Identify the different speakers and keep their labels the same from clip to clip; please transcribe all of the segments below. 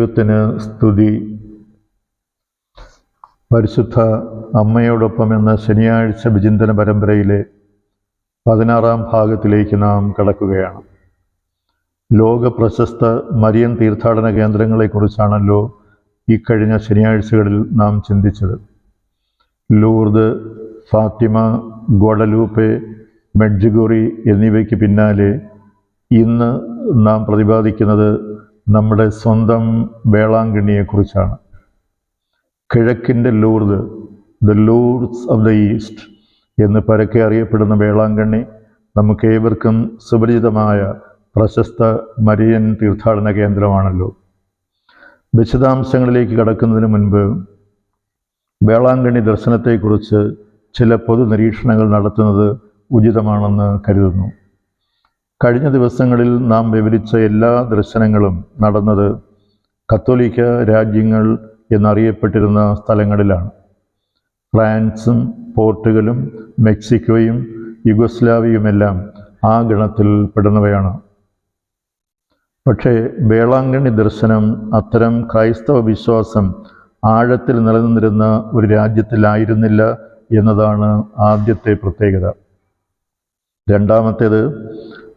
Speaker 1: ദൈവത്തിന് സ്തുതി. പരിശുദ്ധ അമ്മയോടൊപ്പം എന്ന ശനിയാഴ്ച വിചിന്തന പരമ്പരയിലെ പതിനാറാം ഭാഗത്തിലേക്ക് നാം കടക്കുകയാണ്. ലോക പ്രശസ്ത മരിയൻ തീർത്ഥാടന കേന്ദ്രങ്ങളെക്കുറിച്ചാണല്ലോ ഈ കഴിഞ്ഞ ശനിയാഴ്ചകളിൽ നാം ചിന്തിച്ചത്. ലൂർദ് ഫാത്തിമ ഗോഡലൂപ്പെ മെഡ്ജുഗോറി എന്നിവയ്ക്ക് പിന്നാലെ ഇന്ന് നാം പ്രതിപാദിക്കുന്നത് നമ്മുടെ സ്വന്തം വേളാങ്കണ്ണിയെക്കുറിച്ചാണ്. കിഴക്കിന്റെ Lourdes the Lourdes of the East എന്ന് പരക്കെ അറിയപ്പെടുന്ന വേളാങ്കണ്ണി നമുക്കേവർക്കും സുപരിചിതമായ പ്രശസ്ത മരിയൻ തീർത്ഥാടന കേന്ദ്രമാണല്ലോ. വിശദാംശങ്ങളിലേക്ക് കടക്കുന്നതിന് മുൻപ് വേളാങ്കണ്ണി ദർശനത്തെക്കുറിച്ച് ചില പൊതു നിരീക്ഷണങ്ങൾ നടത്തുന്നത് ഉചിതമാണെന്ന് കരുതുന്നു. കഴിഞ്ഞ ദിവസങ്ങളിൽ നാം വിവരിച്ച എല്ലാ ദർശനങ്ങളും നടന്നത് കത്തോലിക്ക രാജ്യങ്ങൾ എന്നറിയപ്പെട്ടിരുന്ന സ്ഥലങ്ങളിലാണ്. ഫ്രാൻസും പോർട്ടുഗലും മെക്സിക്കോയും യുഗോസ്ലാവിയുമെല്ലാം ആ ഗണത്തിൽ പെടുന്നവയാണ്. പക്ഷേ വേളാങ്കണ്ണി ദർശനം അത്തരം ക്രൈസ്തവ വിശ്വാസം ആഴത്തിൽ നിലനിന്നിരുന്ന ഒരു രാജ്യത്തിലായിരുന്നില്ല എന്നതാണ് ആദ്യത്തെ പ്രത്യേകത. രണ്ടാമത്തേത്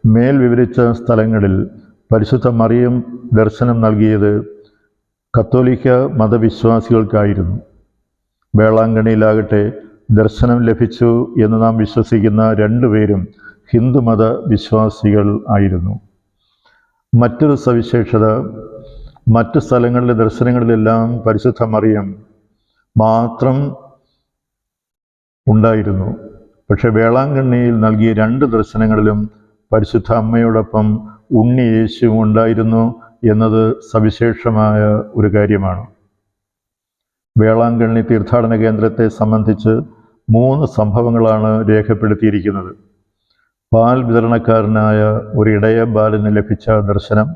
Speaker 1: മേൽ വിവരിച്ച സ്ഥലങ്ങളിൽ പരിശുദ്ധ മറിയം ദർശനം നൽകിയത് കത്തോലിക്ക മതവിശ്വാസികൾക്കായിരുന്നു. വേളാങ്കണ്ണിയിലാകട്ടെ ദർശനം ലഭിച്ചു എന്ന് നാം വിശ്വസിക്കുന്ന രണ്ടുപേരും ഹിന്ദുമത വിശ്വാസികൾ ആയിരുന്നു. മറ്റൊരു സവിശേഷത മറ്റു സ്ഥലങ്ങളിലെ ദർശനങ്ങളിലെല്ലാം പരിശുദ്ധ മറിയം മാത്രം ഉണ്ടായിരുന്നു. പക്ഷെ വേളാങ്കണ്ണിയിൽ നൽകിയ രണ്ട് ദർശനങ്ങളിലും പരിശുദ്ധ അമ്മയോടൊപ്പം ഉണ്ണി യേശുവും ഉണ്ടായിരുന്നു എന്നത് സവിശേഷമായ ഒരു കാര്യമാണ്. വേളാങ്കണ്ണി തീർത്ഥാടന കേന്ദ്രത്തെ സംബന്ധിച്ച് മൂന്ന് സംഭവങ്ങളാണ് രേഖപ്പെടുത്തിയിരിക്കുന്നത്. പാൽ വിതരണക്കാരനായ ഒരു ഇടയ ബാലന് ലഭിച്ച ദർശനം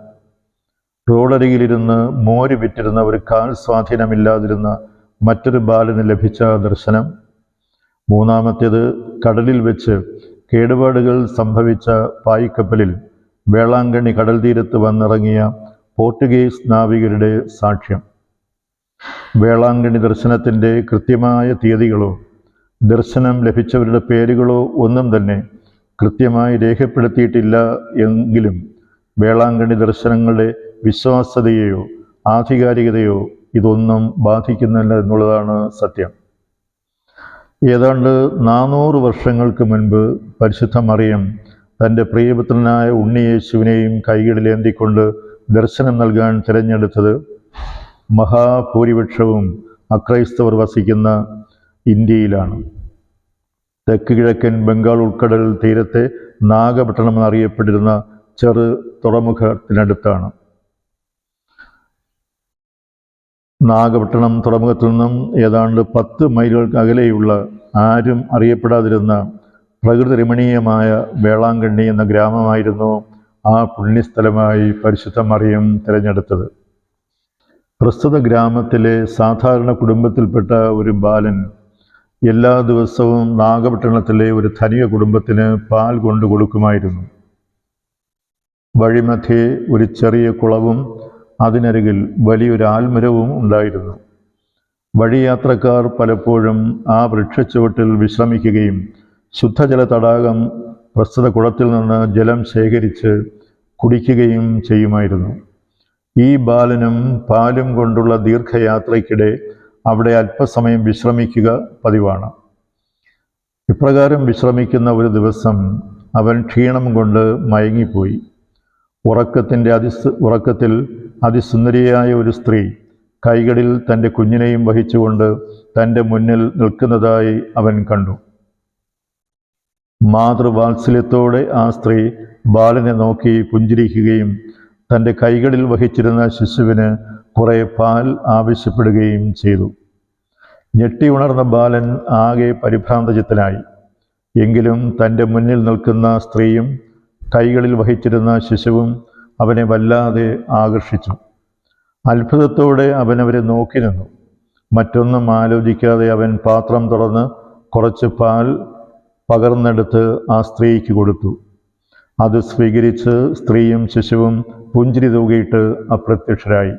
Speaker 1: റോഡരികിലിരുന്ന് മോര് വിറ്റിരുന്ന ഒരു കാൽ സ്വാധീനമില്ലാതിരുന്ന മറ്റൊരു ബാലന് ലഭിച്ച ദർശനം മൂന്നാമത്തേത് കടലിൽ വെച്ച് കേടുപാടുകൾ സംഭവിച്ച പായിക്കപ്പലിൽ വേളാങ്കണ്ണി കടൽ തീരത്ത് വന്നിറങ്ങിയ പോർട്ടുഗീസ് നാവികരുടെ സാക്ഷ്യം. വേളാങ്കണ്ണി ദർശനത്തിന്റെ കൃത്യമായ തീയതികളോ ദർശനം ലഭിച്ചവരുടെ പേരുകളോ ഒന്നും തന്നെ കൃത്യമായി രേഖപ്പെടുത്തിയിട്ടില്ല എങ്കിലും വേളാങ്കണ്ണി ദർശനങ്ങളുടെ വിശ്വാസ്യതയെയോ ആധികാരികതയോ ഇതൊന്നും ബാധിക്കുന്നില്ല എന്നുള്ളതാണ് സത്യം. ഏതാണ്ട് നാനൂറ് വർഷങ്ങൾക്ക് മുൻപ് പരിശുദ്ധ മറിയം തന്റെ പ്രിയപുത്രനായ ഉണ്ണിയേശുവിനെയും കൈകളിലേന്തിക്കൊണ്ട് ദർശനം നൽകാൻ തിരഞ്ഞെടുത്തത് മഹാഭൂരിപക്ഷവും അക്രൈസ്തവർ വസിക്കുന്ന ഇന്ത്യയിലാണ്. തെക്ക് കിഴക്കൻ ബംഗാൾ ഉൾക്കടൽ തീരത്തെ നാഗപട്ടണം എന്നറിയപ്പെട്ടിരുന്ന ചെറു തുറമുഖത്തിനടുത്താണ്. നാഗപട്ടണം തുറമുഖത്തു നിന്നും ഏതാണ്ട് പത്ത് മൈലുകൾക്ക് അകലെയുള്ള ആരും അറിയപ്പെടാതിരുന്ന പ്രകൃതി രമണീയമായ വേളാങ്കണ്ണി എന്ന ഗ്രാമമായിരുന്നു ആ പുണ്യസ്ഥലമായി പരിശുദ്ധ മറിയം തിരഞ്ഞെടുത്തത്. പ്രസ്തുത ഗ്രാമത്തിലെ സാധാരണ കുടുംബത്തിൽപ്പെട്ട ഒരു ബാലൻ എല്ലാ ദിവസവും നാഗപട്ടണത്തിലെ ഒരു ധനിക കുടുംബത്തിന് പാൽ കൊണ്ടു കൊടുക്കുമായിരുന്നു. വഴിമധ്യേ ഒരു ചെറിയ കുളവും അതിനരികിൽ വലിയൊരു ആൽമരവും ഉണ്ടായിരുന്നു. വഴിയാത്രക്കാർ പലപ്പോഴും ആ വൃക്ഷച്ചുവട്ടിൽ വിശ്രമിക്കുകയും ശുദ്ധജല തടാകം പ്രസ്തുത കുളത്തിൽ നിന്ന് ജലം ശേഖരിച്ച് കുടിക്കുകയും ചെയ്യുമായിരുന്നു. ഈ ബാലനും പാലും കൊണ്ടുള്ള ദീർഘയാത്രയ്ക്കിടെ അവിടെ അല്പസമയം വിശ്രമിക്കുക പതിവാണ്. ഇപ്രകാരം വിശ്രമിക്കുന്ന ഒരു ദിവസം അവൻ ക്ഷീണം കൊണ്ട് മയങ്ങിപ്പോയി. ഉറക്കത്തിന്റെ അതിസ് ഉറക്കത്തിൽ അതിസുന്ദരിയായ ഒരു സ്ത്രീ കൈകളിൽ തന്റെ കുഞ്ഞിനെയും വഹിച്ചുകൊണ്ട് തന്റെ മുന്നിൽ നിൽക്കുന്നതായി അവൻ കണ്ടു. മാതൃവാത്സല്യത്തോടെ ആ സ്ത്രീ ബാലനെ നോക്കി പുഞ്ചിരിക്കുകയും തന്റെ കൈകളിൽ വഹിച്ചിരുന്ന ശിശുവിന് കുറെ പാൽ ആവശ്യപ്പെടുകയും ചെയ്തു. ഞെട്ടി ഉണർന്ന ബാലൻ ആകെ പരിഭ്രാന്തചിത്തനായി. എങ്കിലും തന്റെ മുന്നിൽ നിൽക്കുന്ന സ്ത്രീയും കൈകളിൽ വഹിച്ചിരുന്ന ശിശുവും അവനെ വല്ലാതെ ആകർഷിച്ചു. അത്ഭുതത്തോടെ അവൻ അവരെ നോക്കി നിന്നു. മറ്റൊന്നും ആലോചിക്കാതെ അവൻ പാത്രം തുറന്ന് കുറച്ച് പാൽ പകർന്നെടുത്ത് ആ സ്ത്രീക്ക് കൊടുത്തു. അത് സ്വീകരിച്ച് സ്ത്രീയും ശിശുവും പുഞ്ചിരി തൂകിയിട്ട് അപ്രത്യക്ഷരായി.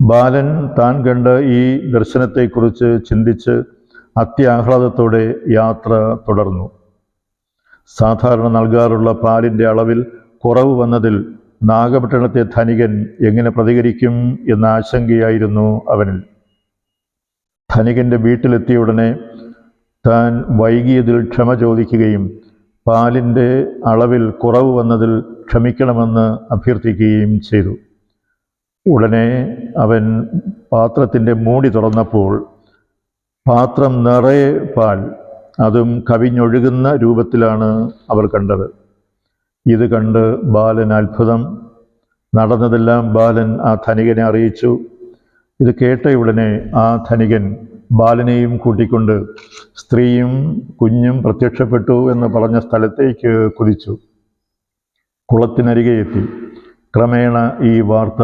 Speaker 1: ബാലൻ താൻ കണ്ട ഈ ദർശനത്തെക്കുറിച്ച് ചിന്തിച്ച് അത്യാഹ്ലാദത്തോടെ യാത്ര തുടർന്നു. സാധാരണ നൽകാറുള്ള പാലിന്റെ അളവിൽ കുറവ് വന്നതിൽ നാഗപട്ടണത്തെ ധനികൻ എങ്ങനെ പ്രതികരിക്കും എന്ന ആശങ്കയായിരുന്നു അവനിൽ. ധനികന്റെ വീട്ടിലെത്തിയ ഉടനെ താൻ വൈകിയതിൽ ക്ഷമ ചോദിക്കുകയും പാലിന്റെ അളവിൽ കുറവ് വന്നതിൽ ക്ഷമിക്കണമെന്ന് അഭ്യർത്ഥിക്കുകയും ചെയ്തു. ഉടനെ അവൻ പാത്രത്തിന്റെ മൂടി തുറന്നപ്പോൾ പാത്രം നിറയെ പാൽ അതും കവിഞ്ഞൊഴുകുന്ന രൂപത്തിലാണ് അവർ കണ്ടത്. ഇത് കണ്ട് ബാലൻ അത്ഭുതം. നടന്നതെല്ലാം ബാലൻ ആ ധനികനെ അറിയിച്ചു. ഇത് കേട്ട ഉടനെ ആ ധനികൻ ബാലനെയും കൂട്ടിക്കൊണ്ട് സ്ത്രീയും കുഞ്ഞും പ്രത്യക്ഷപ്പെട്ടു എന്ന് പറഞ്ഞ സ്ഥലത്തേക്ക് കുതിച്ചു. കുളത്തിനരികെ എത്തി. ക്രമേണ ഈ വാർത്ത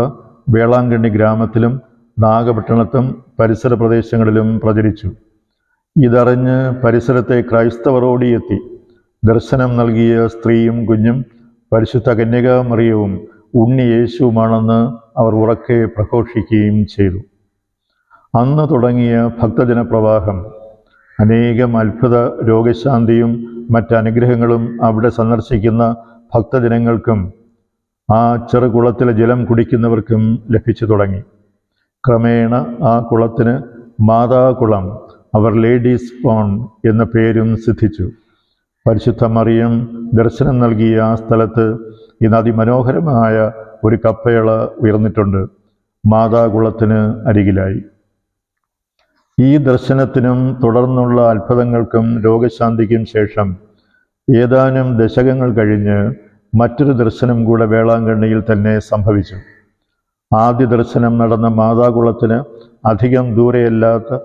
Speaker 1: വേളാങ്കണ്ണി ഗ്രാമത്തിലും നാഗപട്ടണത്തും പരിസര പ്രദേശങ്ങളിലും പ്രചരിച്ചു. ഇതറിഞ്ഞ് പരിസരത്തെ ക്രൈസ്തവർ ഓടിയെത്തി ദർശനം നൽകിയ സ്ത്രീയും കുഞ്ഞും പരിശുദ്ധ കന്യകാമറിയവും ഉണ്ണി യേശുവുമാണെന്ന് അവർ ഉറക്കെ പ്രഘോഷിക്കുകയും ചെയ്തു. അന്ന് തുടങ്ങിയ ഭക്തജന പ്രവാഹം അനേകം അത്ഭുത രോഗശാന്തിയും മറ്റനുഗ്രഹങ്ങളും അവിടെ സന്ദർശിക്കുന്ന ഭക്തജനങ്ങൾക്കും ആ ചെറുകുളത്തിലെ ജലം കുടിക്കുന്നവർക്കും ലഭിച്ചു തുടങ്ങി. ക്രമേണ ആ കുളത്തിന് മാതാകുളം അവർ ലേഡീസ് ഫോൺ എന്ന പേരും സിദ്ധിച്ചു. പരിശുദ്ധ മറിയം ദർശനം നൽകിയ ആ സ്ഥലത്ത് ഇന്ന് അതിമനോഹരമായ ഒരു കപ്പേള ഉയർന്നിട്ടുണ്ട്. മാതാകുളത്തിന് അരികിലായി. ഈ ദർശനത്തിനും തുടർന്നുള്ള അത്ഭുതങ്ങൾക്കും രോഗശാന്തിക്കും ശേഷം ഏതാനും ദശകങ്ങൾ കഴിഞ്ഞ് മറ്റൊരു ദർശനം കൂടെ വേളാങ്കണ്ണിയിൽ തന്നെ സംഭവിച്ചു. ആദ്യ ദർശനം നടന്ന മാതാകുളത്തിന് അധികം ദൂരെയല്ലാത്ത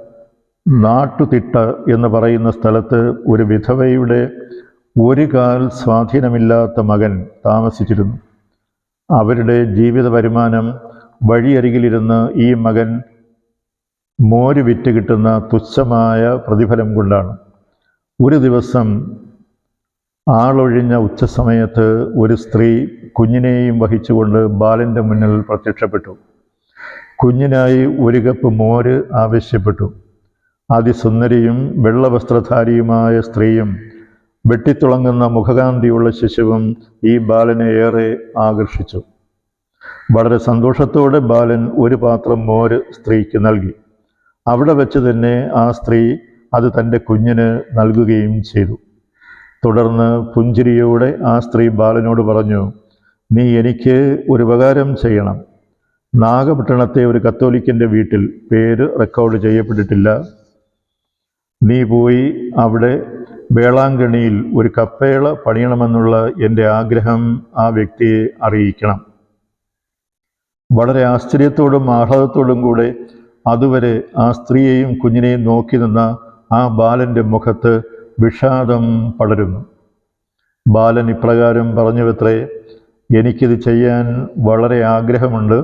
Speaker 1: നാട്ടുതിട്ട എന്ന് പറയുന്ന സ്ഥലത്ത് ഒരു വിധവയുടെ ഒരു കാൽ സ്വാധീനമില്ലാത്ത മകൻ താമസിച്ചിരുന്നു. അവരുടെ ജീവിത വരുമാനം വഴിയരികിലിരുന്ന് ഈ മകൻ മോര് വിറ്റ് കിട്ടുന്ന തുച്ഛമായ പ്രതിഫലം കൊണ്ടാണ്. ഒരു ദിവസം ആളൊഴിഞ്ഞ ഉച്ചസമയത്ത് ഒരു സ്ത്രീ കുഞ്ഞിനെയും വഹിച്ചുകൊണ്ട് ബാലന്റെ മുന്നിൽ പ്രത്യക്ഷപ്പെട്ടു. കുഞ്ഞിനായി ഒരു കപ്പ് മോര് ആവശ്യപ്പെട്ടു. അതിസുന്ദരിയും വെള്ളവസ്ത്രധാരിയുമായ സ്ത്രീയും വെട്ടിത്തുളങ്ങുന്ന മുഖകാന്തിയുള്ള ശിശുവും ഈ ബാലനെ ഏറെ ആകർഷിച്ചു. വളരെ സന്തോഷത്തോടെ ബാലൻ ഒരു പാത്രം മോര് സ്ത്രീക്ക് നൽകി. അവിടെ വെച്ച് തന്നെ ആ സ്ത്രീ അത് തന്റെ കുഞ്ഞിന് നൽകുകയും ചെയ്തു. തുടർന്ന് പുഞ്ചിരിയോടെ ആ സ്ത്രീ ബാലനോട് പറഞ്ഞു നീ എനിക്ക് ഒരു ഉപകാരം ചെയ്യണം. നാഗപട്ടണത്തെ ഒരു കത്തോലിക്കന്റെ വീട്ടിൽ പേര് റെക്കോർഡ് ചെയ്യപ്പെട്ടിട്ടില്ല. നീ പോയി അവിടെ വേളാങ്കണിയിൽ ഒരു കപ്പേള പണിയണമെന്നുള്ള എന്റെ ആഗ്രഹം ആ വ്യക്തിയെ അറിയിക്കണം. വളരെ ആശ്ചര്യത്തോടും ആഹ്ലാദത്തോടും കൂടെ അതുവരെ ആ സ്ത്രീയെയും കുഞ്ഞിനെയും നോക്കി നിന്ന ആ ബാലന്റെ മുഖത്ത് വിഷാദം പടരുന്നു. ബാലൻ ഇപ്രകാരം പറഞ്ഞുവത്രേ എനിക്കിത് ചെയ്യാൻ വളരെ ആഗ്രഹമുണ്ട്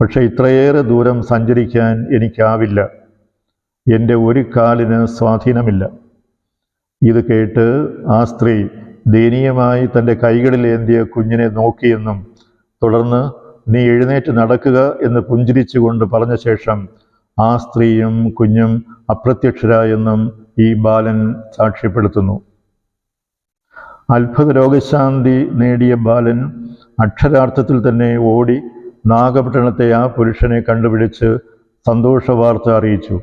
Speaker 1: പക്ഷേ ഇത്രയേറെ ദൂരം സഞ്ചരിക്കാൻ എനിക്കാവില്ല. എന്റെ ഒരു കാലിന് സ്വാധീനമില്ല. ഇത് കേട്ട് ആ സ്ത്രീ ദയനീയമായി തന്റെ കൈകളിൽ ഏന്തിയ കുഞ്ഞിനെ നോക്കിയെന്നും തുടർന്ന് നീ എഴുന്നേറ്റ് നടക്കുക എന്ന് പുഞ്ചിരിച്ചുകൊണ്ട് പറഞ്ഞ ശേഷം ആ സ്ത്രീയും കുഞ്ഞും അപ്രത്യക്ഷരായെന്നും ഈ ബാലൻ സാക്ഷ്യപ്പെടുത്തുന്നു. അത്ഭുത രോഗശാന്തി നേടിയ ബാലൻ അക്ഷരാർത്ഥത്തിൽ തന്നെ ഓടി നാഗപട്ടണത്തെ ആ പുരുഷനെ കണ്ടുപിടിച്ച് സന്തോഷ വാർത്ത അറിയിച്ചു.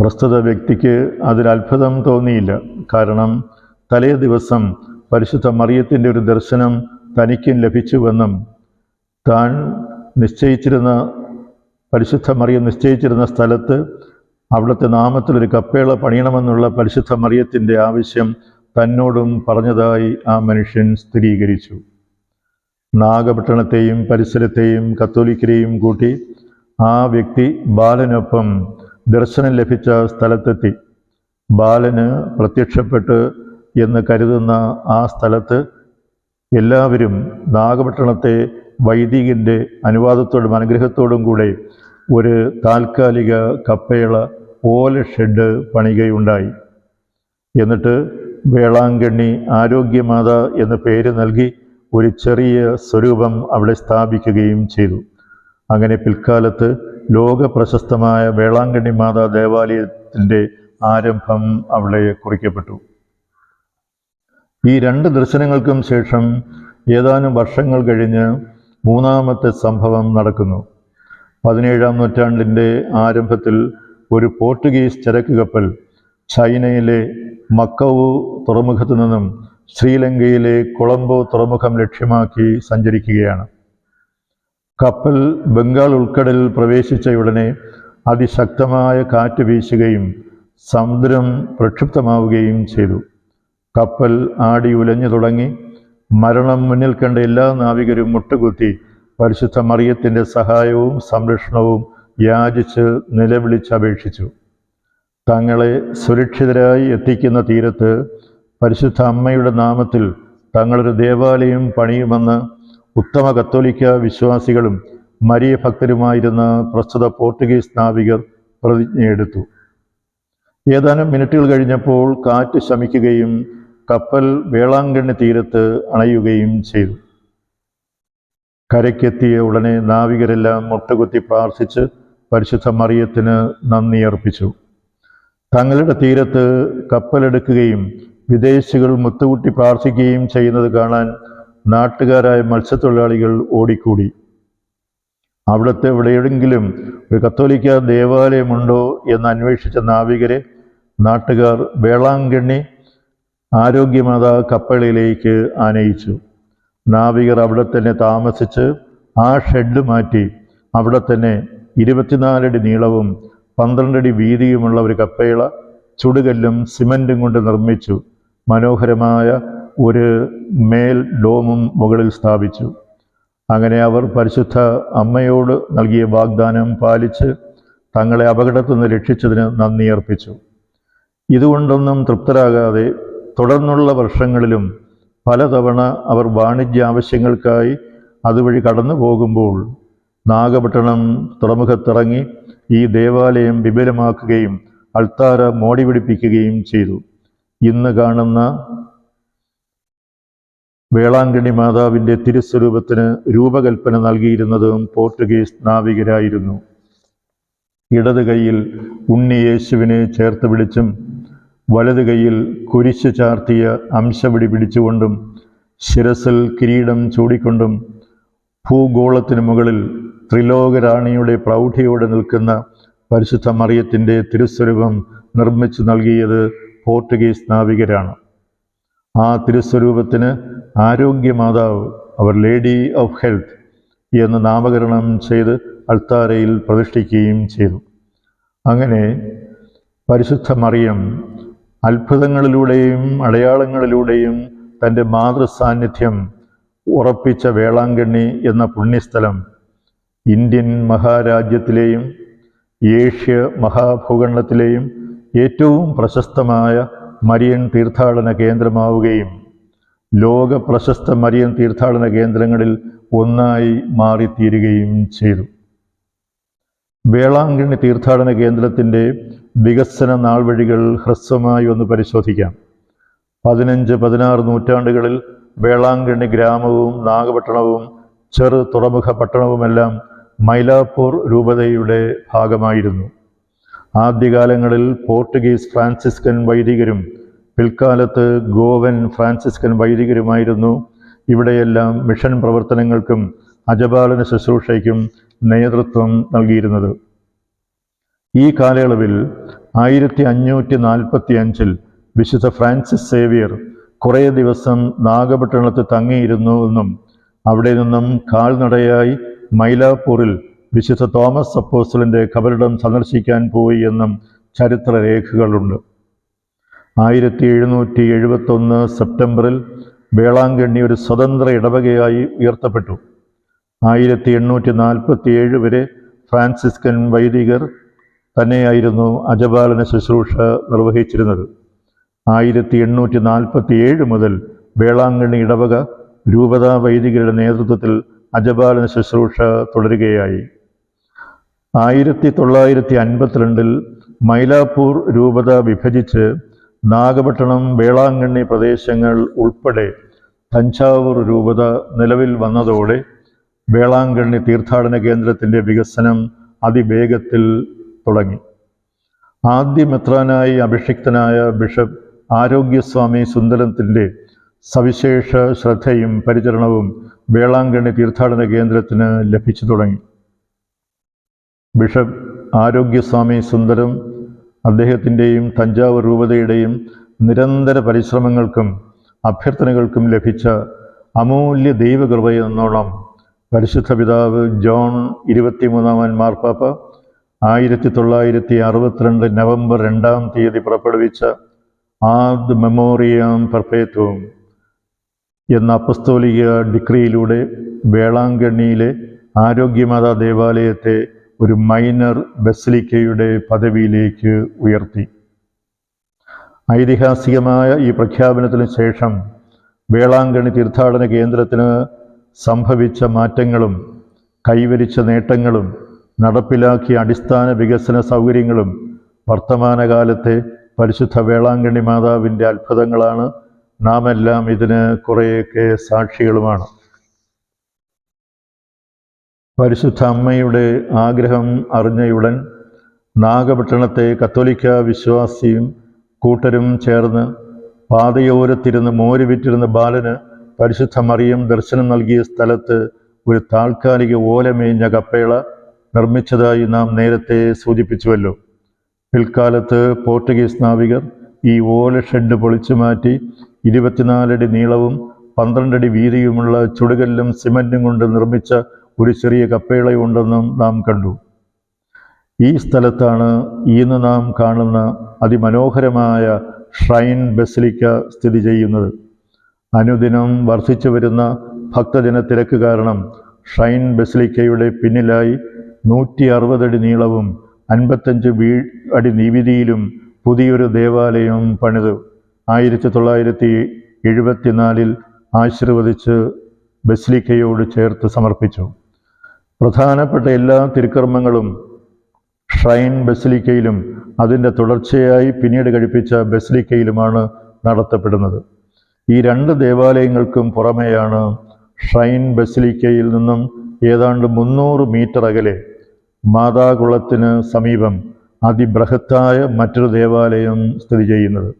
Speaker 1: പ്രസ്തുത വ്യക്തിക്ക് അതിൽ അത്ഭുതം തോന്നിയില്ല. കാരണം തലേ ദിവസം പരിശുദ്ധ മറിയത്തിന്റെ ഒരു ദർശനം തനിക്കും ലഭിച്ചുവെന്നും താൻ നിശ്ചയിച്ചിരുന്ന പരിശുദ്ധ മറിയം നിശ്ചയിച്ചിരുന്ന സ്ഥലത്ത് അവിടുത്തെ നാമത്തിൽ ഒരു കപ്പേള പണിയണമെന്നുള്ള പരിശുദ്ധ മറിയത്തിന്റെ ആവശ്യം തന്നോടും പറഞ്ഞതായി ആ മനുഷ്യൻ സ്ഥിരീകരിച്ചു. നാഗപട്ടണത്തെയും പരിസരത്തെയും കത്തോലിക്കരെയും കൂട്ടി ആ വ്യക്തി ബാലനൊപ്പം ദർശനം ലഭിച്ച സ്ഥലത്തെത്തി. ബാലന് പ്രത്യക്ഷപ്പെട്ട് എന്ന് കരുതുന്ന ആ സ്ഥലത്ത് എല്ലാവരും നാഗപട്ടണത്തെ വൈദികന്റെ അനുവാദത്തോടും അനുഗ്രഹത്തോടും കൂടെ ഒരു താൽക്കാലിക കപ്പേള ഓല ഷെഡ് പണികയുണ്ടായി. എന്നിട്ട് വേളാങ്കണ്ണി ആരോഗ്യമാത എന്ന പേര് നൽകി ഒരു ചെറിയ സ്വരൂപം അവിടെ സ്ഥാപിക്കുകയും ചെയ്തു. അങ്ങനെ പിൽക്കാലത്ത് ലോക പ്രശസ്തമായ വേളാങ്കണ്ണി മാതാ ദേവാലയത്തിന്റെ ആരംഭം അവിടെ കുറിക്കപ്പെട്ടു. ഈ രണ്ട് ദർശനങ്ങൾക്കും ശേഷം ഏതാനും വർഷങ്ങൾ കഴിഞ്ഞ് മൂന്നാമത്തെ സംഭവം നടക്കുന്നു. പതിനേഴാം നൂറ്റാണ്ടിന്റെ ആരംഭത്തിൽ ഒരു പോർട്ടുഗീസ് ചരക്ക് കപ്പൽ ചൈനയിലെ മക്കവു തുറമുഖത്തു നിന്നും ശ്രീലങ്കയിലെ കൊളംബോ തുറമുഖം ലക്ഷ്യമാക്കി സഞ്ചരിക്കുകയാണ്. കപ്പൽ ബംഗാൾ ഉൾക്കടലിൽ പ്രവേശിച്ചയുടനെ അതിശക്തമായ കാറ്റ് വീശുകയും സമുദ്രം പ്രക്ഷുബ്ധമാവുകയും ചെയ്തു. കപ്പൽ ആടി ഉലഞ്ഞു തുടങ്ങി. മരണം മുന്നിൽ കണ്ട എല്ലാ നാവികരും മുട്ടുകുത്തി പരിശുദ്ധ മറിയത്തിന്റെ സഹായവും സംരക്ഷണവും യാചിച്ച് നിലവിളിച്ചപേക്ഷിച്ചു. തങ്ങളെ സുരക്ഷിതരായി എത്തിക്കുന്ന തീരത്ത് പരിശുദ്ധ അമ്മയുടെ നാമത്തിൽ തങ്ങളൊരു ദേവാലയം പണിയുമെന്ന് ഉത്തമ കത്തോലിക്ക വിശ്വാസികളും മരിയ ഭക്തരുമായിരുന്ന പ്രസ്തുത പോർട്ടുഗീസ് നാവികർ പ്രതിജ്ഞയെടുത്തു. ഏതാനും മിനിറ്റുകൾ കഴിഞ്ഞപ്പോൾ കാറ്റ് ശമിക്കുകയും കപ്പൽ വേളാങ്കണ്ണി തീരത്ത് അണയുകയും ചെയ്തു. കരയ്ക്കെത്തിയ ഉടനെ നാവികരെല്ലാം മുട്ടകുത്തി പ്രാർത്ഥിച്ച് പരിശുദ്ധ മറിയത്തിന് നന്ദി അർപ്പിച്ചു. തങ്ങളുടെ തീരത്ത് കപ്പലെടുക്കുകയും വിദേശികൾ മുത്തുകുട്ടി പ്രാർത്ഥിക്കുകയും ചെയ്യുന്നത് കാണാൻ നാട്ടുകാരായ മത്സ്യത്തൊഴിലാളികൾ ഓടിക്കൂടി. അവിടുത്തെ എവിടെയെങ്കിലും ഒരു കത്തോലിക്ക ദേവാലയമുണ്ടോ എന്ന് അന്വേഷിച്ച നാവികരെ നാട്ടുകാർ വേളാങ്കണ്ണി ആരോഗ്യമാതാ കപ്പലിലേക്ക് ആനയിച്ചു. നാവികർ അവിടെ തന്നെ താമസിച്ച് ആ ഷെഡ് മാറ്റി അവിടെ തന്നെ ഇരുപത്തിനാലടി നീളവും പന്ത്രണ്ടടി വീതിയുമുള്ള ഒരു കപ്പേള ചുടുകല്ലും സിമന്റും കൊണ്ട് നിർമ്മിച്ചു. മനോഹരമായ ഒരു മേൽ ഡോമും മുകളിൽ സ്ഥാപിച്ചു. അങ്ങനെ അവർ പരിശുദ്ധ അമ്മയോട് നൽകിയ വാഗ്ദാനം പാലിച്ച് തങ്ങളെ അപകടത്തിൽ നിന്ന് രക്ഷിച്ചതിന് നന്ദി അർപ്പിച്ചു. ഇതുകൊണ്ടൊന്നും തൃപ്തരാകാതെ തുടർന്നുള്ള വർഷങ്ങളിലും പലതവണ അവർ വാണിജ്യ ആവശ്യങ്ങൾക്കായി അതുവഴി കടന്നു പോകുമ്പോൾ നാഗപട്ടണം തുറമുഖത്തിറങ്ങി ഈ ദേവാലയം വിപുലമാക്കുകയും അൾത്താര മോടി പിടിപ്പിക്കുകയും ചെയ്തു. ഇന്ന് കാണുന്ന വേളാങ്കണ്ണി മാതാവിന്റെ തിരുസ്വരൂപത്തിന് രൂപകൽപ്പന നൽകിയിരുന്നതും പോർട്ടുഗീസ് നാവികരായിരുന്നു. ഇടത് കൈയിൽ ഉണ്ണി യേശുവിനെ ചേർത്ത് പിടിച്ചും വലത് കൈയിൽ കുരിശ് ചാർത്തിയ അംശപിടി പിടിച്ചുകൊണ്ടും ശിരസിൽ കിരീടം ചൂടിക്കൊണ്ടും ഭൂഗോളത്തിനു മുകളിൽ ത്രിലോകരാണിയുടെ പ്രൗഢിയോടെ നിൽക്കുന്ന പരിശുദ്ധ മറിയത്തിന്റെ തിരുസ്വരൂപം നിർമ്മിച്ചു നൽകിയത് പോർട്ടുഗീസ് നാവികരാണ്. ആ തിരുസ്വരൂപത്തിന് ആരോഗ്യമാതാവ് അവർ ലേഡി ഓഫ് ഹെൽത്ത് എന്ന് നാമകരണം ചെയ്ത് അൾത്താരയിൽ പ്രതിഷ്ഠിക്കുകയും ചെയ്തു. അങ്ങനെ പരിശുദ്ധ മറിയം അത്ഭുതങ്ങളിലൂടെയും അടയാളങ്ങളിലൂടെയും തന്റെ മാതൃസാന്നിധ്യം ഉറപ്പിച്ച വേളാങ്കണ്ണി എന്ന പുണ്യസ്ഥലം ഇന്ത്യൻ മഹാരാജ്യത്തിലെയും ഏഷ്യ മഹാഭൂഖണ്ഡത്തിലെയും ഏറ്റവും പ്രശസ്തമായ മരിയൻ തീർത്ഥാടന കേന്ദ്രമാവുകയും ലോക പ്രശസ്ത മരിയൻ തീർത്ഥാടന കേന്ദ്രങ്ങളിൽ ഒന്നായി മാറിത്തീരുകയും ചെയ്തു. വേളാങ്കണ്ണി തീർത്ഥാടന കേന്ദ്രത്തിന്റെ വികസന നാൾവഴികൾ ഹ്രസ്വമായി ഒന്ന് പരിശോധിക്കാം. പതിനഞ്ച് പതിനാറ് നൂറ്റാണ്ടുകളിൽ വേളാങ്കണ്ണി ഗ്രാമവും നാഗപട്ടണവും ചെറു തുറമുഖ പട്ടണവുമെല്ലാം മൈലാപ്പൂർ രൂപതയുടെ ഭാഗമായിരുന്നു. ആദ്യകാലങ്ങളിൽ പോർട്ടുഗീസ് ഫ്രാൻസിസ്കൻ വൈദികരും പിൽക്കാലത്ത് ഗോവൻ ഫ്രാൻസിസ്കൻ വൈദികരുമായിരുന്നു. ഇവിടെയെല്ലാം മിഷൻ പ്രവർത്തനങ്ങൾക്കും അജപാലന ശുശ്രൂഷയ്ക്കും നേതൃത്വം നൽകിയിരുന്നത്. ഈ കാലയളവിൽ ആയിരത്തി അഞ്ഞൂറ്റി നാൽപ്പത്തി അഞ്ചിൽ വിശുദ്ധ ഫ്രാൻസിസ് സേവിയർ കുറേ ദിവസം നാഗപട്ടണത്ത് തങ്ങിയിരുന്നു എന്നും അവിടെ നിന്നും കാൽനടയായി മൈലാപ്പൂരിൽ വിശുദ്ധ തോമസ് അപ്പോസ്റ്റലിന്റെ കബറിടം സന്ദർശിക്കാൻ പോയി എന്നും ചരിത്രരേഖകളുണ്ട്. ആയിരത്തി എഴുന്നൂറ്റി എഴുപത്തൊന്ന് സെപ്റ്റംബറിൽ വേളാങ്കണ്ണി ഒരു സ്വതന്ത്ര ഇടവകയായി ഉയർത്തപ്പെട്ടു. ആയിരത്തി എണ്ണൂറ്റി നാൽപ്പത്തി ഏഴ് വരെ ഫ്രാൻസിസ്കൻ വൈദികർ തന്നെയായിരുന്നു അജപാലന ശുശ്രൂഷ നിർവഹിച്ചിരുന്നത്. ആയിരത്തി എണ്ണൂറ്റി നാൽപ്പത്തി ഏഴ് മുതൽ വേളാങ്കണ്ണി ഇടവക രൂപതാ വൈദികരുടെ നേതൃത്വത്തിൽ അജപാലന ശുശ്രൂഷ തുടരുകയായി. ആയിരത്തി തൊള്ളായിരത്തി അൻപത്തിരണ്ടിൽ മൈലാപ്പൂർ രൂപത വിഭജിച്ച് നാഗപട്ടണം വേളാങ്കണ്ണി പ്രദേശങ്ങൾ ഉൾപ്പെടെ തഞ്ചാവൂർ രൂപത നിലവിൽ വന്നതോടെ വേളാങ്കണ്ണി തീർത്ഥാടന കേന്ദ്രത്തിന്റെ വികസനം അതിവേഗത്തിൽ തുടങ്ങി. ആദ്യ മെത്രാനായി അഭിഷിക്തനായ ബിഷപ്പ് ആരോഗ്യസ്വാമി സുന്ദരത്തിന്റെ സവിശേഷ ശ്രദ്ധയും പരിചരണവും വേളാങ്കണ്ണി തീർത്ഥാടന കേന്ദ്രത്തിന് ലഭിച്ചു തുടങ്ങി. ബിഷപ്പ് ആരോഗ്യസ്വാമി സുന്ദരം അദ്ദേഹത്തിന്റെയും തഞ്ചാവൂർ രൂപതയുടെയും നിരന്തര പരിശ്രമങ്ങൾക്കും അഭ്യർത്ഥനകൾക്കും ലഭിച്ച അമൂല്യ ദൈവകൃപയെന്നോണം പരിശുദ്ധ പിതാവ് ജോൺ ഇരുപത്തിമൂന്നാമൻ മാർപ്പാപ്പ ആയിരത്തി തൊള്ളായിരത്തി അറുപത്തിരണ്ട് നവംബർ രണ്ടാം തീയതി പുറപ്പെടുവിച്ച ആദ് മെമ്മോറിയം പെർപേത്വം എന്ന അപ്പസ്തോലിക ഡിക്രിയിലൂടെ വേളാങ്കണ്ണിയിലെ ആരോഗ്യമാതാ ദേവാലയത്തെ ഒരു മൈനർ ബസലിക്കയുടെ പദവിയിലേക്ക് ഉയർത്തി. ഐതിഹാസികമായ ഈ പ്രഖ്യാപനത്തിന് ശേഷം വേളാങ്കണി തീർത്ഥാടന കേന്ദ്രത്തിന് സംഭവിച്ച മാറ്റങ്ങളും കൈവരിച്ച നേട്ടങ്ങളും നടപ്പിലാക്കിയ അടിസ്ഥാന വികസന സൗകര്യങ്ങളും വർത്തമാനകാലത്തെ പരിശുദ്ധ വേളാങ്കണ്ണി മാതാവിന്റെ അത്ഭുതങ്ങളാണ്. നാമെല്ലാം ഇതിന് കുറേയൊക്കെ സാക്ഷികളുമാണ്. പരിശുദ്ധ അമ്മയുടെ ആഗ്രഹം അറിഞ്ഞയുടൻ നാഗപട്ടണത്തെ കത്തോലിക്ക വിശ്വാസിയും കൂട്ടരും ചേർന്ന് പാതയോരത്തിരുന്ന് മോര് വിറ്റിരുന്ന ബാലന് പരിശുദ്ധ മറിയം ദർശനം നൽകിയ സ്ഥലത്ത് ഒരു താൽക്കാലിക ഓലമേഞ്ഞ കപ്പേള നിർമ്മിച്ചതായി നാം നേരത്തെ സൂചിപ്പിച്ചുവല്ലോ. പിൽക്കാലത്ത് പോർട്ടുഗീസ് നാവികർ ഈ ഓല ഷെഡ് പൊളിച്ചു മാറ്റി ഇരുപത്തിനാലടി നീളവും പന്ത്രണ്ടടി വീതിയുമുള്ള ചുടുകല്ലും സിമന്റും കൊണ്ട് നിർമ്മിച്ച ഒരു ചെറിയ കപ്പേളയുണ്ടെന്നും നാം കണ്ടു. ഈ സ്ഥലത്താണ് ഇന്ന് നാം കാണുന്ന അതിമനോഹരമായ ഷ്രൈൻ ബസിലിക്ക സ്ഥിതി ചെയ്യുന്നത്. അനുദിനം വർദ്ധിച്ചു വരുന്ന ഭക്തജന തിരക്ക് കാരണം ഷൈൻ ബസിലിക്കയുടെ പിന്നിലായി നൂറ്റി അറുപതടി നീളവും അൻപത്തഞ്ച് വീ അടി വീതിയിലും പുതിയൊരു ദേവാലയം പണിതു. ആയിരത്തി തൊള്ളായിരത്തി എഴുപത്തിനാലിൽ ആശീർവദിച്ച് ബസിലിക്കയോട് ചേർത്ത് സമർപ്പിച്ചു. പ്രധാനപ്പെട്ട എല്ലാ തിരുക്കർമ്മങ്ങളും ഷ്രൈൻ ബസിലിക്കയിലും അതിന്റെ തുടർച്ചയായി പിന്നീട് കഴിപ്പിച്ച ബസിലിക്കയിലുമാണ് നടത്തപ്പെടുന്നത്. ഈ രണ്ട് ദേവാലയങ്ങൾക്കും പുറമെയാണ് ഷ്രൈൻ ബസിലിക്കയിൽ നിന്നും ഏതാണ്ട് മുന്നൂറ് മീറ്റർ അകലെ മാതാകുളത്തിന് സമീപം അതിബൃഹത്തായ മറ്റൊരു ദേവാലയം സ്ഥിതി ചെയ്യുന്നത്.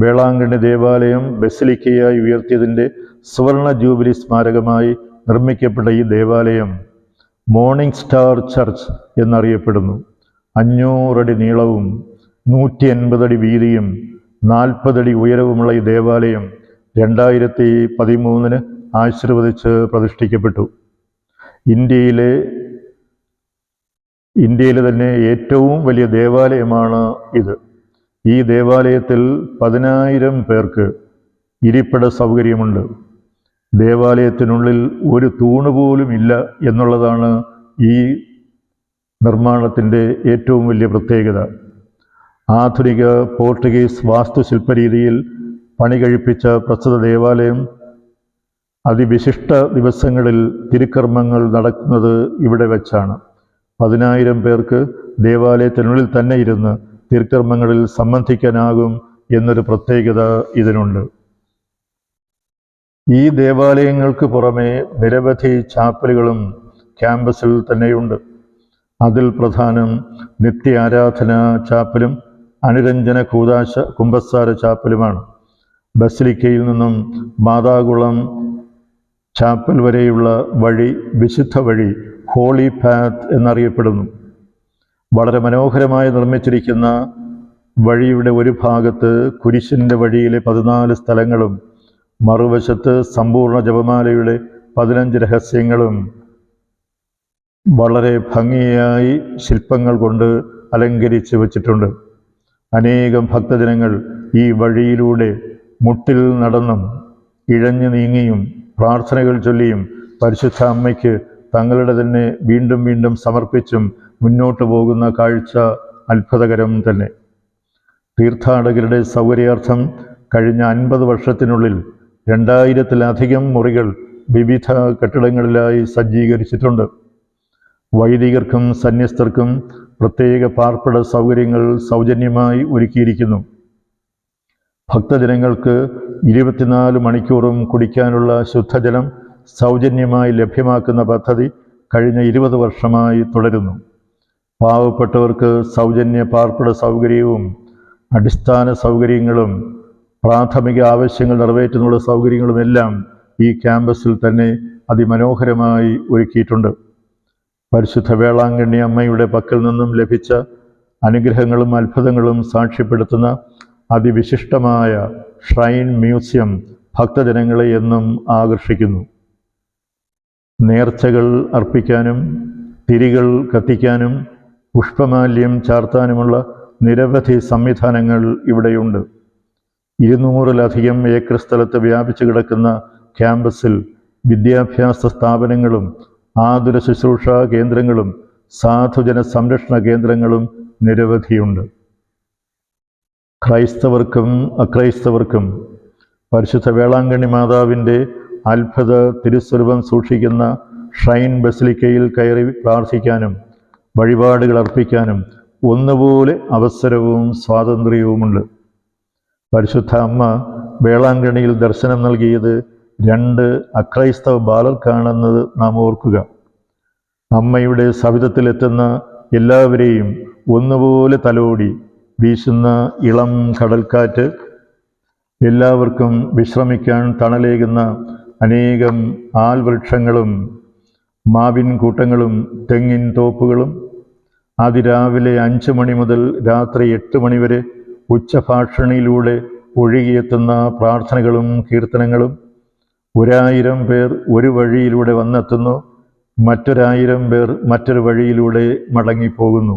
Speaker 1: വേളാങ്കണ്ണി ദേവാലയം ബസിലിക്കയായി ഉയർത്തിയതിന്റെ സുവർണ ജൂബിലി സ്മാരകമായി നിർമ്മിക്കപ്പെട്ട ഈ ദേവാലയം മോർണിംഗ് സ്റ്റാർ ചർച്ച് എന്നറിയപ്പെടുന്നു. അഞ്ഞൂറടി നീളവും നൂറ്റി എൺപതടി വീതിയും നാൽപ്പതടി ഉയരവുമുള്ള ഈ ദേവാലയം രണ്ടായിരത്തി പതിമൂന്നിന് ആശീർവദിച്ച് പ്രതിഷ്ഠിക്കപ്പെട്ടു. ഇന്ത്യയിലെ ഇന്ത്യയിലെ തന്നെ ഏറ്റവും വലിയ ദേവാലയമാണ് ഇത്. ഈ ദേവാലയത്തിൽ പതിനായിരം പേർക്ക് ഇരിപ്പിട സൗകര്യമുണ്ട്. ദേവാലയത്തിനുള്ളിൽ ഒരു തൂണ് പോലും ഇല്ല എന്നുള്ളതാണ് ഈ നിർമ്മാണത്തിന്റെ ഏറ്റവും വലിയ പ്രത്യേകത. ആധുനിക പോർട്ടുഗീസ് വാസ്തുശില്പ രീതിയിൽ പണി കഴിപ്പിച്ച പ്രസ്തുത ദേവാലയം അതിവിശിഷ്ട ദിവസങ്ങളിൽ തിരുക്കർമ്മങ്ങൾ നടക്കുന്നത് ഇവിടെ വെച്ചാണ്. പതിനായിരം പേർക്ക് ദേവാലയത്തിനുള്ളിൽ തന്നെ ഇരുന്ന് തിരുക്കർമ്മങ്ങളിൽ സംബന്ധിക്കാനാകും എന്നൊരു പ്രത്യേകത ഇതിനുണ്ട്. ഈ ദേവാലയങ്ങൾക്ക് പുറമെ നിരവധി ചാപ്പലുകളും ക്യാമ്പസിൽ തന്നെയുണ്ട്. അതിൽ പ്രധാനം നിത്യ ആരാധന ചാപ്പലും അനുരഞ്ജന കൂതാശ കുമ്പസാര ചാപ്പലുമാണ്. ബസിലിക്കയിൽ നിന്നും മാതാകുളം ചാപ്പൽ വരെയുള്ള വഴി വിശുദ്ധ വഴി ഹോളി പാത്ത് എന്നറിയപ്പെടുന്നു. വളരെ മനോഹരമായി നിർമ്മിച്ചിരിക്കുന്ന വഴിയുടെ ഒരു ഭാഗത്ത് കുരിശിന്റെ വഴിയിലെ പതിനാല് സ്ഥലങ്ങളും മറുവശത്ത് സമ്പൂർണ ജപമാലയുടെ പതിനഞ്ച് രഹസ്യങ്ങളും വളരെ ഭംഗിയായി ശില്പങ്ങൾ കൊണ്ട് അലങ്കരിച്ച് വച്ചിട്ടുണ്ട്. അനേകം ഭക്തജനങ്ങൾ ഈ വഴിയിലൂടെ മുട്ടിൽ നടന്നും ഇഴഞ്ഞു നീങ്ങിയും പ്രാർത്ഥനകൾ ചൊല്ലിയും പരിശുദ്ധ അമ്മയ്ക്ക് തങ്ങളുടെ തന്നെ വീണ്ടും വീണ്ടും സമർപ്പിച്ചും മുന്നോട്ട് പോകുന്ന കാഴ്ച അത്ഭുതകരം തന്നെ. തീർത്ഥാടകരുടെ സൗകര്യാർത്ഥം കഴിഞ്ഞ അൻപത് വർഷത്തിനുള്ളിൽ രണ്ടായിരത്തിലധികം മുറികൾ വിവിധ കെട്ടിടങ്ങളിലായി സജ്ജീകരിച്ചിട്ടുണ്ട്. വൈദികർക്കും സന്യസ്തർക്കും പ്രത്യേക പാർപ്പിട സൗകര്യങ്ങൾ സൗജന്യമായി ഒരുക്കിയിരിക്കുന്നു. ഭക്തജനങ്ങൾക്ക് ഇരുപത്തിനാല് മണിക്കൂറും കുടിക്കാനുള്ള ശുദ്ധജലം സൗജന്യമായി ലഭ്യമാക്കുന്ന പദ്ധതി കഴിഞ്ഞ ഇരുപത് വർഷമായി തുടരുന്നു. പാവപ്പെട്ടവർക്ക് സൗജന്യ പാർപ്പിട സൗകര്യവും അടിസ്ഥാന സൗകര്യങ്ങളും പ്രാഥമിക ആവശ്യങ്ങൾ നിറവേറ്റുന്നുള്ള സൗകര്യങ്ങളുമെല്ലാം ഈ ക്യാമ്പസിൽ തന്നെ അതിമനോഹരമായി ഒരുക്കിയിട്ടുണ്ട്. പരിശുദ്ധ വേളാങ്കണ്ണി അമ്മയുടെ പക്കൽ നിന്നും ലഭിച്ച അനുഗ്രഹങ്ങളും അത്ഭുതങ്ങളും സാക്ഷ്യപ്പെടുത്തുന്ന അതിവിശിഷ്ടമായ ഷ്രൈൻ മ്യൂസിയം ഭക്തജനങ്ങളെ എന്നും ആകർഷിക്കുന്നു. നേർച്ചകൾ അർപ്പിക്കാനും തിരികൾ കത്തിക്കാനും പുഷ്പമാല്യം ചാർത്താനുമുള്ള നിരവധി സംവിധാനങ്ങൾ ഇവിടെയുണ്ട്. ഇരുന്നൂറിലധികം ഏക്കർ സ്ഥലത്ത് വ്യാപിച്ചു കിടക്കുന്ന ക്യാമ്പസിൽ വിദ്യാഭ്യാസ സ്ഥാപനങ്ങളും ആതുര ശുശ്രൂഷാ കേന്ദ്രങ്ങളും സാധുജന സംരക്ഷണ കേന്ദ്രങ്ങളും നിരവധിയുണ്ട്. ക്രൈസ്തവർക്കും അക്രൈസ്തവർക്കും പരിശുദ്ധ വേളാങ്കണ്ണി മാതാവിന്റെ അത്ഭുത തിരുസ്വരൂപം സൂക്ഷിക്കുന്ന ഷൈൻ ബസിലിക്കയിൽ കയറി പ്രാർത്ഥിക്കാനും വഴിപാടുകൾ അർപ്പിക്കാനും ഒന്നുപോലെ അവസരവും സ്വാതന്ത്ര്യവുമുണ്ട്. പരിശുദ്ധ അമ്മ വേളാങ്കണിയിൽ ദർശനം നൽകിയത് രണ്ട് അക്രൈസ്തവ ബാലർക്കാണെന്നത് നാം ഓർക്കുക. അമ്മയുടെ സവിധത്തിലെത്തുന്ന എല്ലാവരെയും ഒന്നുപോലെ തലോടി വീശുന്ന ഇളം കടൽക്കാറ്റ്. എല്ലാവർക്കും വിശ്രമിക്കാൻ തണലേകുന്ന അനേകം ആൽവൃക്ഷങ്ങളും മാവിൻ കൂട്ടങ്ങളും തെങ്ങിൻ തോപ്പുകളും. അതിരാവിലെ അഞ്ച് മണി മുതൽ രാത്രി എട്ട് മണി വരെ ഉച്ചഭാഷണിയിലൂടെ ഒഴുകിയെത്തുന്ന പ്രാർത്ഥനകളും കീർത്തനങ്ങളും ഒരായിരം പേർ ഒരു വഴിയിലൂടെ വന്നെത്തുന്നു മറ്റൊരായിരം പേർ മറ്റൊരു വഴിയിലൂടെ മടങ്ങിപ്പോകുന്നു.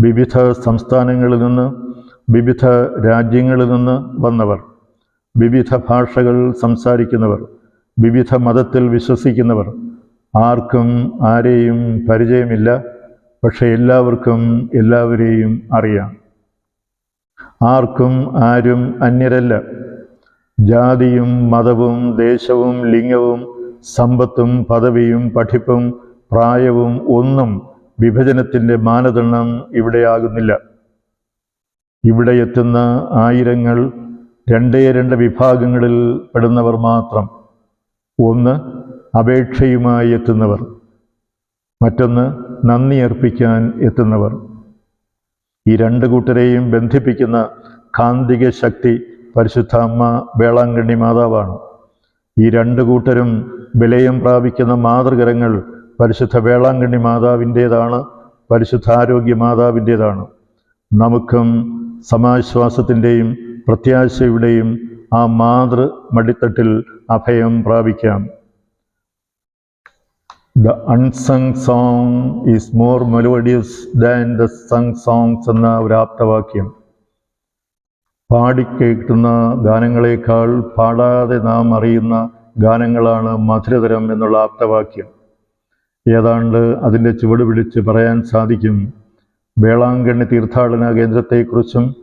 Speaker 1: വിവിധ സംസ്ഥാനങ്ങളിൽ നിന്ന് വിവിധ രാജ്യങ്ങളിൽ നിന്ന് വന്നവർ വിവിധ ഭാഷകൾ സംസാരിക്കുന്നവർ വിവിധ മതത്തിൽ വിശ്വസിക്കുന്നവർ ആർക്കും ആരെയും പരിചയമില്ല പക്ഷെ എല്ലാവർക്കും എല്ലാവരെയും അറിയാം. ആർക്കും ആരും അന്യരല്ല. ജാതിയും മതവും ദേശവും ലിംഗവും സമ്പത്തും പദവിയും പഠിപ്പും പ്രായവും ഒന്നും വിഭജനത്തിന്റെ മാനദണ്ഡം ഇവിടെയാകുന്നില്ല ഇവിടെ എത്തുന്ന ആയിരങ്ങൾ രണ്ടേ രണ്ട് വിഭാഗങ്ങളിൽ പെടുന്നവർ മാത്രം. ഒന്ന് അപേക്ഷയുമായി എത്തുന്നവർ. മറ്റൊന്ന് നന്ദി അർപ്പിക്കാൻ എത്തുന്നവർ. ഈ രണ്ട് കൂട്ടരെയും ബന്ധിപ്പിക്കുന്ന കാന്തിക ശക്തി പരിശുദ്ധ അമ്മ വേളാങ്കണ്ണി മാതാവാണ്. ഈ രണ്ട് കൂട്ടരും വിലയം പ്രാപിക്കുന്ന മാതൃകരങ്ങൾ പരിശുദ്ധ വേളാങ്കണ്ണി മാതാവിന്റേതാണ് പരിശുദ്ധ ആരോഗ്യ മാതാവിന്റേതാണ്. നമുക്കും സമാശ്വാസത്തിന്റെയും പ്രത്യാശയുടെയും ആ മാതൃ മടിത്തട്ടിൽ അഭയം പ്രാപിക്കാം. The unsung song is more melodious than the sung songs എന്ന ഒരു ആപ്തവാക്യം. പാടിക്കേട്ടുന്ന ഗാനങ്ങളെക്കാൾ പാടാതെ നാം അറിയുന്ന ഗാനങ്ങളാണ് മധുരതരം എന്നുള്ള ആപ്തവാക്യം. ഏതാണ്ട് അതിന്റെ ചുവട് പിടിച്ച് പറയാൻ സാധിക്കും. വേളാങ്കണ്ണി തീർത്ഥാടന കേന്ദ്രത്തെക്കുറിച്ചും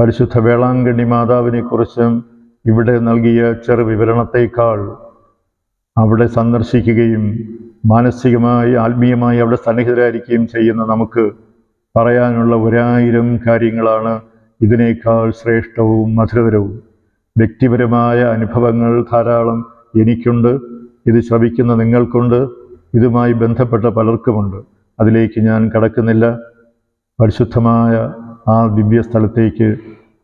Speaker 1: പരിശുദ്ധ വേളാങ്കണ്ണി മാതാവിനെക്കുറിച്ചും ഇവിടെ നൽകിയ ചെറു വിവരണത്തേക്കാൾ അവിടെ സന്ദർശിക്കുകയും മാനസികമായി ആത്മീയമായി അവിടെ സന്നിഹിതരായിരിക്കുകയും ചെയ്യുന്ന നമുക്ക് പറയാനുള്ള ഒരായിരം കാര്യങ്ങളാണ് ഇതിനേക്കാൾ ശ്രേഷ്ഠവും മധുരതരവും വ്യക്തിപരമായ അനുഭവങ്ങൾ ധാരാളം എനിക്കുണ്ട് ഇത് ശ്രവിക്കുന്ന നിങ്ങൾക്കുണ്ട് ഇതുമായി ബന്ധപ്പെട്ട പലർക്കുമുണ്ട്. അതിലേക്ക് ഞാൻ കടക്കുന്നില്ല. പരിശുദ്ധമായ ആ ദിവ്യ സ്ഥലത്തേക്ക്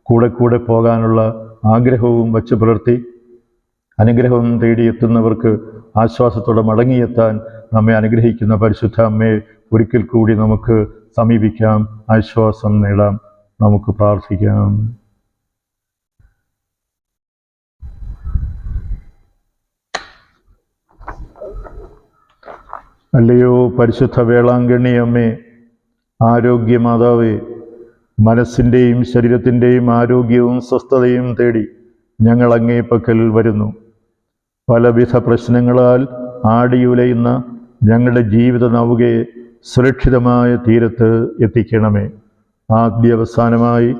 Speaker 1: കൂടെ കൂടെ പോകാനുള്ള ആഗ്രഹവും വച്ചു പുലർത്തി അനുഗ്രഹം തേടിയെത്തുന്നവർക്ക് ആശ്വാസത്തോടെ മടങ്ങിയെത്താൻ നമ്മെ അനുഗ്രഹിക്കുന്ന പരിശുദ്ധ അമ്മയെ ഒരിക്കൽ കൂടി നമുക്ക് സമീപിക്കാം ആശ്വാസം നേടാം നമുക്ക് പ്രാർത്ഥിക്കാം. അല്ലയോ പരിശുദ്ധ വേളാങ്കണ്ണി അമ്മേ ആരോഗ്യമാതാവേ മനസ്സിന്റെയും ശരീരത്തിന്റെയും ആരോഗ്യവും സ്വസ്ഥതയും തേടി ഞങ്ങൾ അങ്ങേ പക്കൽ വരുന്നു. പലവിധ പ്രശ്നങ്ങളാൽ ആടിയുലയുന്ന ഞങ്ങളുടെ ജീവിത നൗകയെ സുരക്ഷിതമായ തീരത്ത് എത്തിക്കണമേ. ആദ്യ അവസാനമായി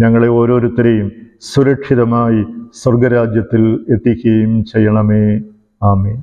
Speaker 1: ഞങ്ങളെ ഓരോരുത്തരെയും സുരക്ഷിതമായി സ്വർഗരാജ്യത്തിൽ എത്തിക്കുകയും ചെയ്യണമേ. ആമേ